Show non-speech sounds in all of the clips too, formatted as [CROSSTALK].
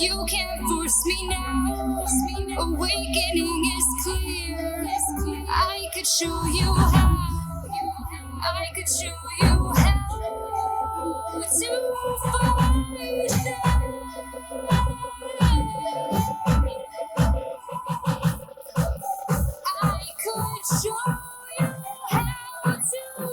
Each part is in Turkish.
you can't force me now. Awakening is clear. I could show you how. I could show you how to fight them. I could show you how to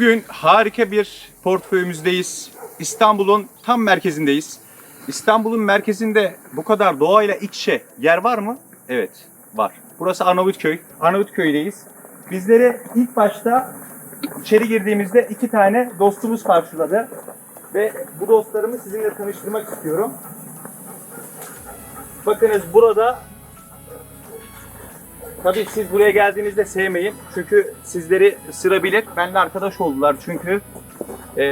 Bugün harika bir portföyümüzdeyiz. İstanbul'un tam merkezindeyiz. İstanbul'un merkezinde bu kadar doğayla iç içe yer var mı? Evet, var. Burası Arnavutköy. Arnavutköy'deyiz. Bizleri ilk başta içeri girdiğimizde iki tane dostumuz karşıladı. Ve bu dostlarımı sizinle tanıştırmak istiyorum. Bakınız burada Tabii siz buraya geldiğinizde sevmeyin. Çünkü sizleri ısırabilir. Benimle arkadaş oldular çünkü e,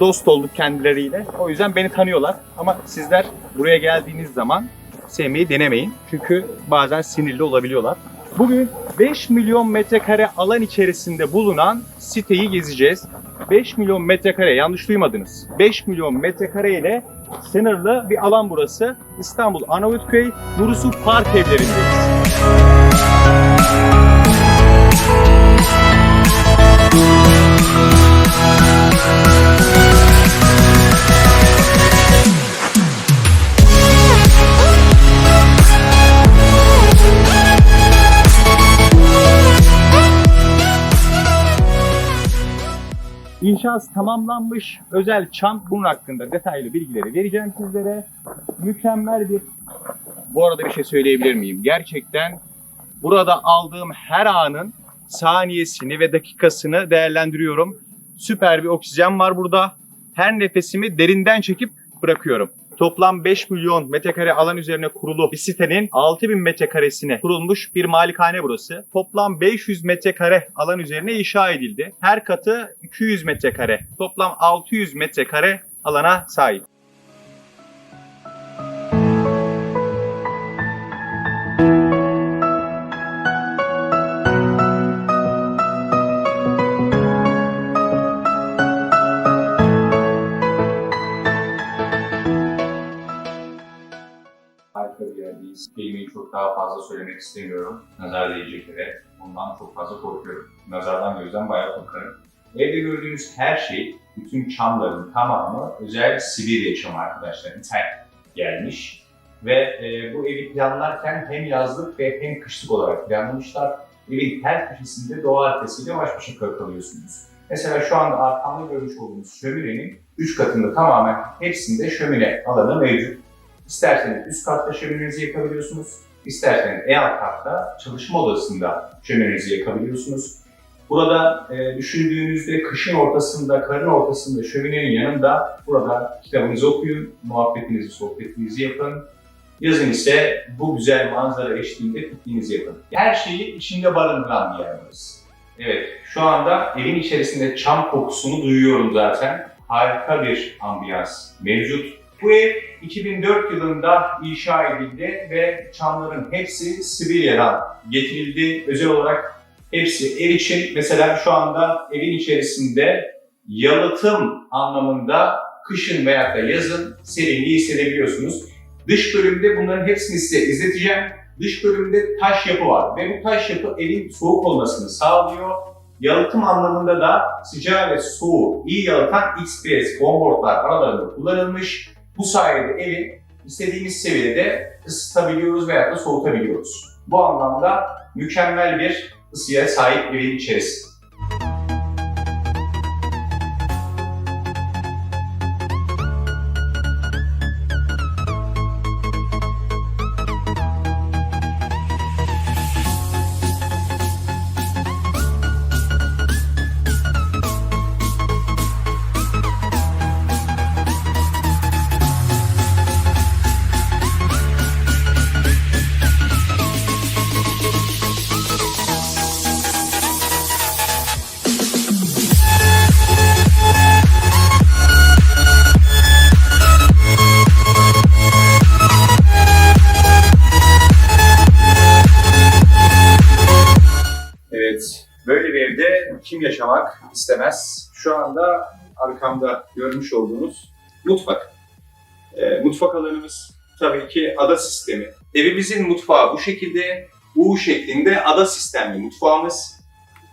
dost olduk kendileriyle. O yüzden beni tanıyorlar. Ama sizler buraya geldiğiniz zaman sevmeyi denemeyin. Çünkü bazen sinirli olabiliyorlar. Bugün 5 milyon metrekare alan içerisinde bulunan siteyi gezeceğiz. 5 milyon metrekare yanlış duymadınız. 5 milyon metrekare ile sınırlı bir alan burası. İstanbul Arnavutköy Nurusu Park evlerindeyiz. İnşası tamamlanmış özel çam bunun hakkında detaylı bilgileri vereceğim sizlere. Mükemmel bir... Bu arada bir şey söyleyebilir miyim? Gerçekten burada aldığım her anın saniyesini ve dakikasını değerlendiriyorum. Süper bir oksijen var burada. Her nefesimi derinden çekip bırakıyorum. Toplam 5 milyon metrekare alan üzerine kurulu bir sitenin 6000 metrekaresine kurulmuş bir malikane burası. Toplam 500 metrekare alan üzerine inşa edildi. Her katı 200 metrekare. Toplam 600 metrekare alana sahip. Çok daha fazla söylemek istemiyorum. Nazar değeceklere. Ondan çok fazla korkuyorum. Nazardan gözden bayağı korkarım. Evde gördüğünüz her şey, bütün çamların tamamı özel Sibirya çamı arkadaşlar. İthal gelmiş. Ve e, bu evi planlarken hem yazlık ve hem kışlık olarak planlamışlar. Evin her köşesinde doğa arkasıyla baş başa kalıyorsunuz. Mesela şu anda arkamda görmüş olduğunuz şöminenin 3 katında tamamen hepsinde şömine alanı mevcut. İsterseniz üst katta şöminenizi yakabiliyorsunuz. İsterseniz en alt katta çalışma odasında şöminenizi yakabiliyorsunuz. Burada e, düşündüğünüzde kışın ortasında, karın ortasında şöminenin yanında burada kitabınızı okuyun, muhabbetinizi, sohbetinizi yapın. Yazın ise bu güzel manzara eşliğinde pikniğinizi yapın. Her şeyi içinde barındıran bir yer burası. Evet, şu anda evin içerisinde çam kokusunu duyuyorum zaten. Harika bir ambiyans mevcut. Bu ev 2004 yılında inşa edildi ve çamların hepsi Sibirya'dan getirildi. Özel olarak hepsi ev için mesela şu anda evin içerisinde yalıtım anlamında kışın veya da yazın serinliği hissedebiliyorsunuz. Dış bölümde bunların hepsini size izleteceğim. Dış bölümde taş yapı var ve bu taş yapı evin soğuk olmasını sağlıyor. Yalıtım anlamında da sıcağı ve soğuğu iyi yalıtan onboardlar aralarında kullanılmış. Bu sayede evi istediğimiz seviyede ısıtabiliyoruz veya da soğutabiliyoruz. Bu anlamda mükemmel bir ısıya sahip evin içerisi. Kim yaşamak istemez? Şu anda arkamda görmüş olduğunuz mutfak. Ee, mutfak alanımız tabii ki ada sistemi. Evimizin mutfağı bu şekilde, U şeklinde ada sistemli mutfağımız.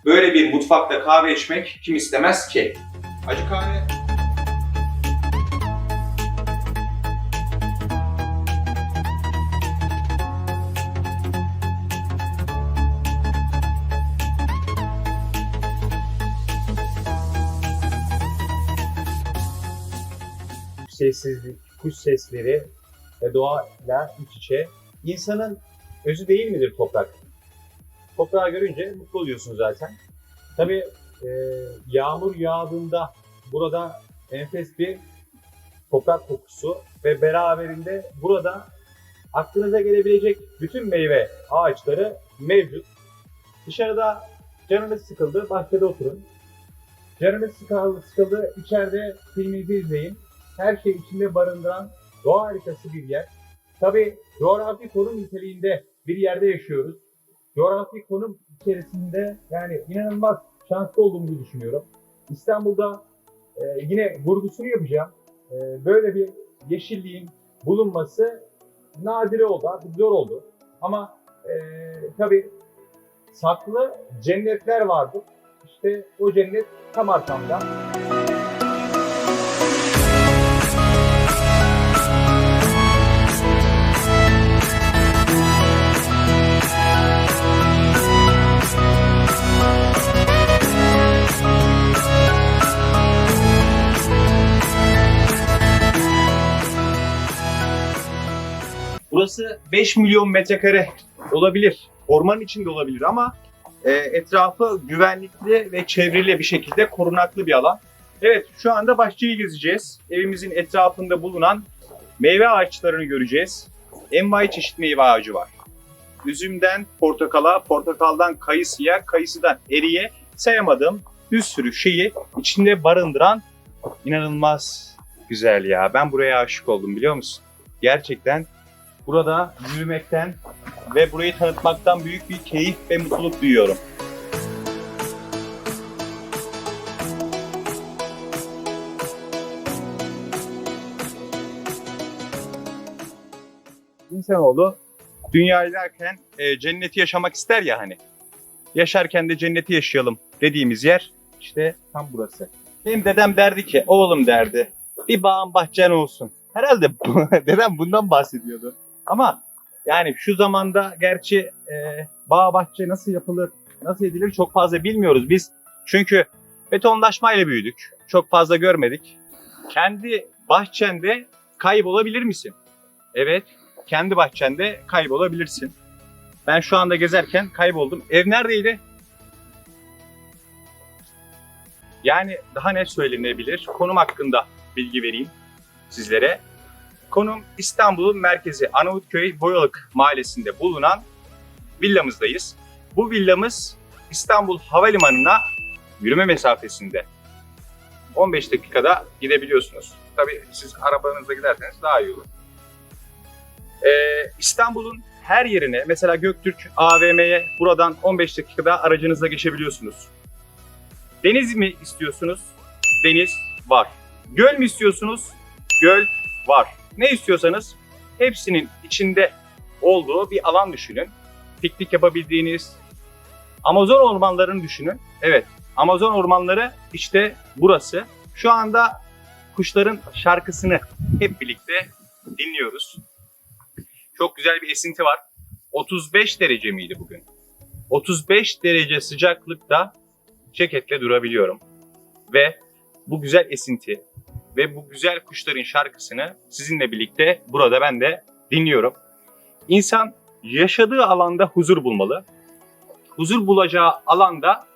Böyle bir mutfakta kahve içmek kim istemez ki? Acı kahve sessizlik, kuş sesleri ve doğayla iç içe. İnsanın özü değil midir toprak? Toprağı görünce mutlu oluyorsun zaten. Tabii e, yağmur yağdığında burada enfes bir toprak kokusu ve beraberinde burada aklınıza gelebilecek bütün meyve ağaçları mevcut. Dışarıda canınız sıkıldı, bahçede oturun. Canınız sıkıldı, sıkıldı içeride filminizi izleyin her şey içinde barındıran doğa harikası bir yer. Tabi coğrafi konum niteliğinde bir yerde yaşıyoruz. Coğrafi konum içerisinde yani inanılmaz şanslı olduğumuzu düşünüyorum. İstanbul'da e, yine vurgusunu yapacağım. E, böyle bir yeşilliğin bulunması nadire oldu, artık zor oldu. Ama e, tabi saklı cennetler vardır. İşte o cennet tam arkamda. Burası 5 milyon metrekare olabilir. Ormanın içinde olabilir ama e, etrafı güvenlikli ve çevrili bir şekilde korunaklı bir alan. Evet şu anda bahçeyi gezeceğiz. Evimizin etrafında bulunan meyve ağaçlarını göreceğiz. Envai çeşit meyve ağacı var. Üzümden portakala, portakaldan kayısıya, kayısıdan eriye sayamadığım bir sürü şeyi içinde barındıran inanılmaz güzel ya. Ben buraya aşık oldum biliyor musun? Gerçekten burada yürümekten ve burayı tanıtmaktan büyük bir keyif ve mutluluk duyuyorum. İnsanoğlu dünyadayken e, cenneti yaşamak ister ya hani. Yaşarken de cenneti yaşayalım dediğimiz yer işte tam burası. Benim dedem derdi ki oğlum derdi bir bağın bahçen olsun. Herhalde [LAUGHS] dedem bundan bahsediyordu. Ama yani şu zamanda gerçi e, bağ bahçe nasıl yapılır, nasıl edilir çok fazla bilmiyoruz biz. Çünkü betonlaşmayla büyüdük. Çok fazla görmedik. Kendi bahçende kaybolabilir misin? Evet, kendi bahçende kaybolabilirsin. Ben şu anda gezerken kayboldum. Ev neredeydi? Yani daha ne söylenebilir? Konum hakkında bilgi vereyim sizlere. Konum İstanbul'un merkezi Arnavutköy Boyalık mahallesinde bulunan villamızdayız. Bu villamız İstanbul Havalimanı'na yürüme mesafesinde. 15 dakikada gidebiliyorsunuz. Tabii siz arabanızla giderseniz daha iyi olur. Ee, İstanbul'un her yerine mesela Göktürk AVM'ye buradan 15 dakikada aracınızla geçebiliyorsunuz. Deniz mi istiyorsunuz? Deniz var. Göl mü istiyorsunuz? Göl var. Ne istiyorsanız hepsinin içinde olduğu bir alan düşünün. Piknik yapabildiğiniz Amazon ormanlarını düşünün. Evet, Amazon ormanları işte burası. Şu anda kuşların şarkısını hep birlikte dinliyoruz. Çok güzel bir esinti var. 35 derece miydi bugün? 35 derece sıcaklıkta ceketle durabiliyorum. Ve bu güzel esinti ve bu güzel kuşların şarkısını sizinle birlikte burada ben de dinliyorum. İnsan yaşadığı alanda huzur bulmalı. Huzur bulacağı alanda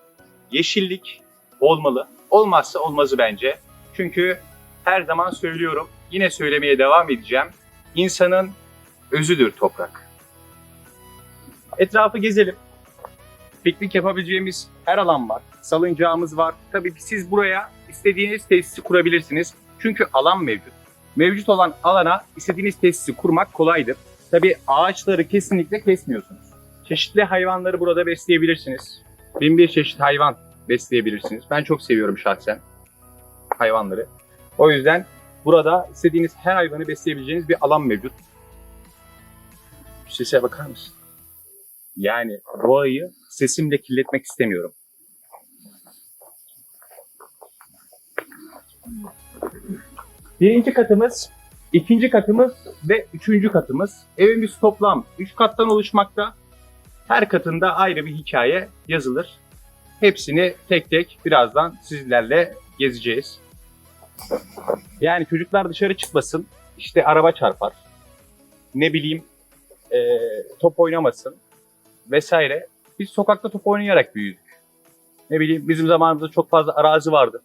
yeşillik olmalı. Olmazsa olmazı bence. Çünkü her zaman söylüyorum, yine söylemeye devam edeceğim. İnsanın özüdür toprak. Etrafı gezelim. Piknik yapabileceğimiz her alan var. Salıncağımız var. Tabii siz buraya istediğiniz tesisi kurabilirsiniz. Çünkü alan mevcut. Mevcut olan alana istediğiniz tesisi kurmak kolaydır. Tabii ağaçları kesinlikle kesmiyorsunuz. Çeşitli hayvanları burada besleyebilirsiniz. Bin bir çeşit hayvan besleyebilirsiniz. Ben çok seviyorum şahsen hayvanları. O yüzden burada istediğiniz her hayvanı besleyebileceğiniz bir alan mevcut. Sese bakar mısın? Yani doğayı sesimle kirletmek istemiyorum. Birinci katımız, ikinci katımız ve üçüncü katımız. Evimiz toplam üç kattan oluşmakta. Her katında ayrı bir hikaye yazılır. Hepsini tek tek birazdan sizlerle gezeceğiz. Yani çocuklar dışarı çıkmasın, işte araba çarpar. Ne bileyim, eee, top oynamasın vesaire. Biz sokakta top oynayarak büyüdük. Ne bileyim bizim zamanımızda çok fazla arazi vardı.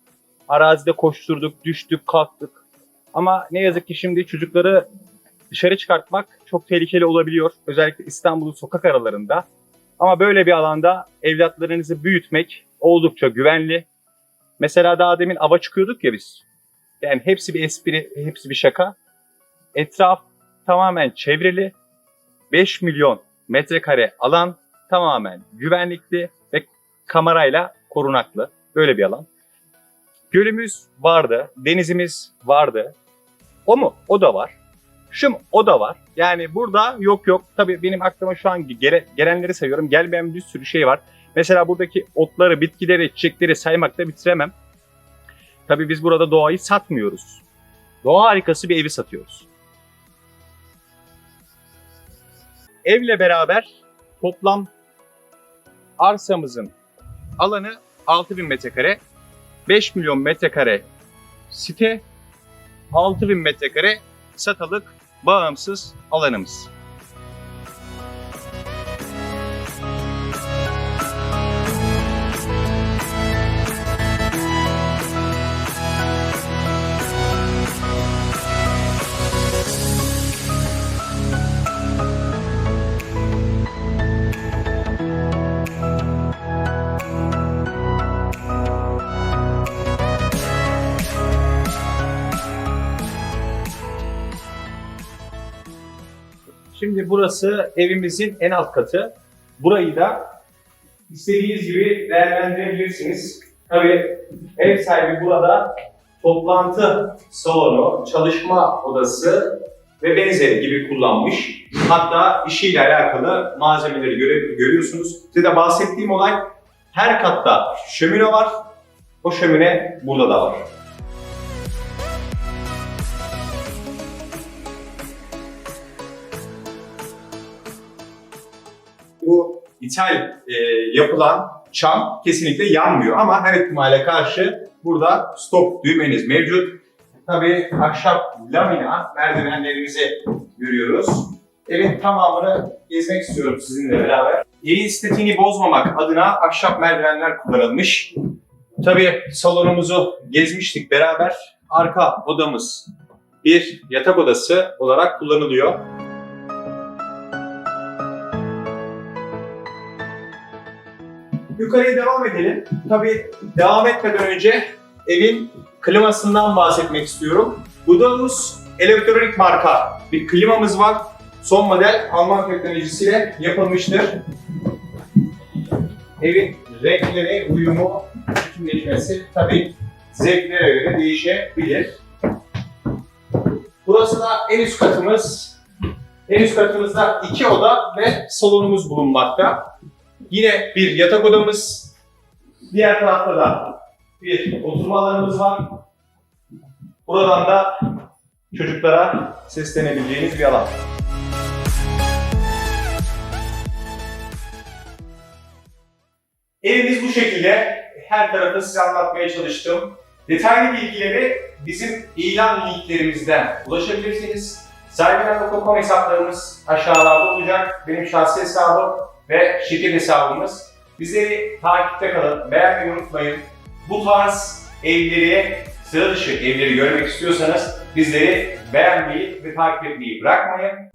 Arazide koşturduk, düştük, kalktık. Ama ne yazık ki şimdi çocukları dışarı çıkartmak çok tehlikeli olabiliyor. Özellikle İstanbul'un sokak aralarında. Ama böyle bir alanda evlatlarınızı büyütmek oldukça güvenli. Mesela daha demin ava çıkıyorduk ya biz. Yani hepsi bir espri, hepsi bir şaka. Etraf tamamen çevrili. 5 milyon metrekare alan tamamen güvenlikli ve kamerayla korunaklı. Böyle bir alan. Gölümüz vardı, denizimiz vardı. O mu? O da var. Şu mu? O da var. Yani burada yok yok. Tabii benim aklıma şu an gele- gelenleri sayıyorum. Gelmeyen bir sürü şey var. Mesela buradaki otları, bitkileri, çiçekleri saymakta bitiremem. Tabii biz burada doğayı satmıyoruz. Doğa harikası bir evi satıyoruz. Evle beraber toplam arsamızın alanı 6000 metrekare. 5 milyon metrekare site, 6000 metrekare satılık bağımsız alanımız. Şimdi burası evimizin en alt katı. Burayı da istediğiniz gibi değerlendirebilirsiniz. Tabii ev sahibi burada toplantı salonu, çalışma odası ve benzeri gibi kullanmış. Hatta işiyle alakalı malzemeleri göre, görüyorsunuz. Size de bahsettiğim olay her katta şömine var. O şömine burada da var. Bu ithal e, yapılan çam kesinlikle yanmıyor ama her ihtimale karşı burada stop düğmeniz mevcut. Tabii ahşap lamina merdivenlerimizi görüyoruz. Evin tamamını gezmek istiyorum sizinle beraber. Evin estetiğini bozmamak adına ahşap merdivenler kullanılmış. Tabii salonumuzu gezmiştik beraber. Arka odamız bir yatak odası olarak kullanılıyor. Yukarıya devam edelim. Tabii devam etmeden önce evin klimasından bahsetmek istiyorum. Budaus elektronik marka bir klimamız var. Son model Alman teknolojisiyle yapılmıştır. Evin renkleri, uyumu, bütünleşmesi tabii zevklere göre değişebilir. Burası da en üst katımız. En üst katımızda iki oda ve salonumuz bulunmakta. Yine bir yatak odamız. Diğer tarafta da bir oturma alanımız var. Buradan da çocuklara seslenebileceğiniz bir alan. Evimiz bu şekilde. Her tarafı size anlatmaya çalıştım. Detaylı bilgileri bizim ilan linklerimizden ulaşabilirsiniz. Sahibinden.com hesaplarımız aşağılarda olacak. Benim şahsi hesabım ve şirket hesabımız. Bizleri takipte kalın, beğenmeyi unutmayın. Bu tarz evleri, sıra dışı evleri görmek istiyorsanız bizleri beğenmeyi ve takip etmeyi bırakmayın.